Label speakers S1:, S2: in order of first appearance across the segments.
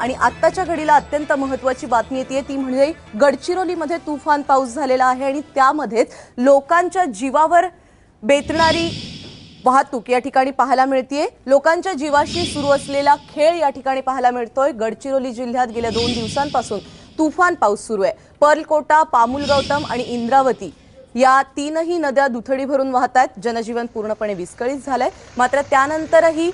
S1: आणि आत्ताच्या घडीला अत्यंत महत्वाची बातमी येते. ती म्हणजे गडचिरोलीमध्ये तुफान पाऊस झालेला आहे आणि त्यामध्येच लोकांच्या जीवावर बेतणारी वाहतूक या ठिकाणी पाहायला मिळतीये. लोकांच्या जीवाशी सुरू असलेला खेळ या ठिकाणी पाहायला मिळतोय. गडचिरोली जिल्ह्यात गेल्या दोन दिवसांपासून तुफान पाऊस सुरू आहे. पर्लकोटा पामुल गौतम आणि इंद्रावती या तीनही नद्या दुथडी भरून वाहत आहेत जनजीवन पूर्णपणे विस्कळीत झालंय. मात्र त्यानंतरही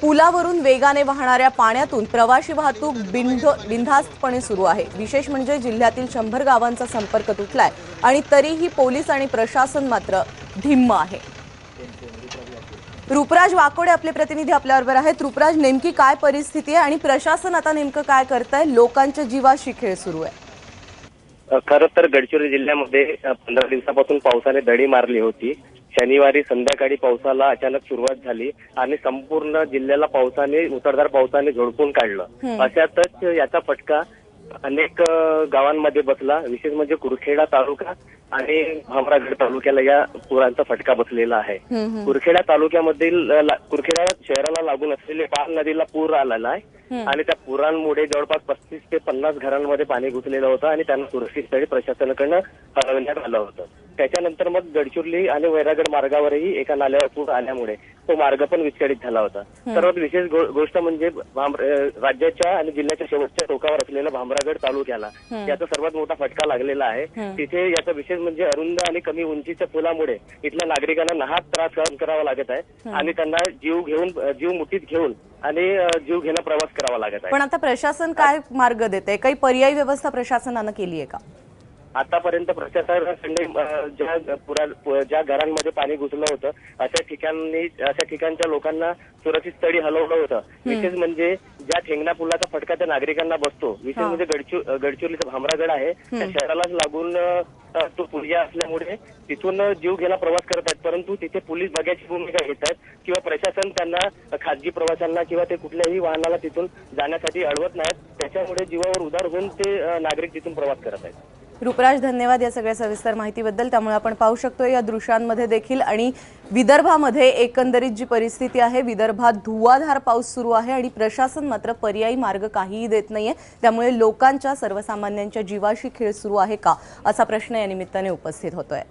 S1: पुलावरून वेगाने वाहणाऱ्या पाण्यातून प्रवाशी वाहतूक बिंध बिंधास्तपणे सुरू आहे. विशेष म्हणजे जिल्ह्यातील शंभर गावांचा संपर्क तुटलाय आणि तरीही पोलीस आणि प्रशासन मात्र धिम्म आहे. रुपराज वाकोडे आपले प्रतिनिधी आपल्याबरोबर आहेत. रुपराज नेमकी काय परिस्थिती आहे आणि प्रशासन आता नेमकं काय करतंय? लोकांच्या जीवाशी खेळ सुरू आहे.
S2: खरं तर गडचिरोली जिल्ह्यामध्ये पंधरा दिवसापासून पावसाने दडी मारली होती. शनिवारी संध्याकाळी पावसाला अचानक सुरुवात झाली आणि संपूर्ण जिल्ह्याला पावसाने मुसळधार पावसाने झोडपून काढलं. अशातच याचा फटका अनेक गावांमध्ये बसला विशेष म्हणजे कुरखेडा तालुका आणि भामरागड तालुक्याला या पुरांचा फटका बसलेला आहे. कुरखेडा तालुक्यामधील कुरखेडा शहराला लागून असलेले पाल नदीला पूर आलेला आहे. आणि त्या पुरांमुळे जवळपास पस्तीस ते पन्नास घरांमध्ये पाणी घुसलेलं होतं आणि त्यांना सुरक्षित स्थळी प्रशासनाकडनं हलवण्यात आलं होतं. त्याच्यानंतर मग गडचिरोली आणि वैरागड मार्गावरही एका नाल्यावर पूर आल्यामुळे तो मार्ग पण विस्कळीत झाला होता. सर्वात विशेष गोष्ट म्हणजे राज्याच्या आणि जिल्ह्याच्या शेवटच्या टोकावर असलेल्या भामरागड तालुक्याला. याचा सर्वात मोठा फटका लागलेला आहे. तिथे याचा विशेष म्हणजे अरुंद आणि कमी उंचीच्या पुलामुळे इथल्या नागरिकांना नाहक त्रास सहन करावा लागत आहे. आणि त्यांना जीव घेऊन जीव मुठीत घेऊन आणि जीव घेणं प्रवास करावा लागत आहे.
S1: पण आता प्रशासन काय मार्ग देते काही पर्यायी व्यवस्था प्रशासनानं केली आहे का?
S2: आतापर्यंत ज्या पुरा ज्या घरांमध्ये पाणी घुसलं होतं अशा ठिकाणी अशा ठिकाणच्या लोकांना सुरक्षित स्थळी हलवलं होतं. विशेष म्हणजे ज्या ठेंगणा पुलाचा फटका त्या नागरिकांना बसतो. विशेष म्हणजे गडचिर गडचिरोलीचा भामरागड आहे. त्या शहरालाच लागून तो पुलिया असल्यामुळे तिथून जीव घ्यायला प्रवास करत आहेत. परंतु तिथे पोलीस बघायची भूमिका घेत आहेत किंवा प्रशासन त्यांना खाजगी प्रवाशांना किंवा ते कुठल्याही वाहनाला तिथून जाण्यासाठी अडवत नाहीत. त्याच्यामुळे जीवावर उदार होऊन ते नागरिक तिथून प्रवास करत आहेत.
S1: रुपराज धन्यवाद या सगळ्या सविस्तर माहितीबद्दल. त्यामुळे आपण पाहू शकतो या दृश्यांमध्ये देखील आणि विदर्भामध्ये एकंदरीत जी परिस्थिती आहे विदर्भात धुवाधार पाऊस सुरू आहे आणि प्रशासन मात्र पर्यायी मार्ग काहीही देत नाहीये. त्यामुळे लोकांच्या सर्वसामान्यांच्या जीवाशी खेळ सुरू आहे का? असा प्रश्न या निमित्ताने उपस्थित होतोय.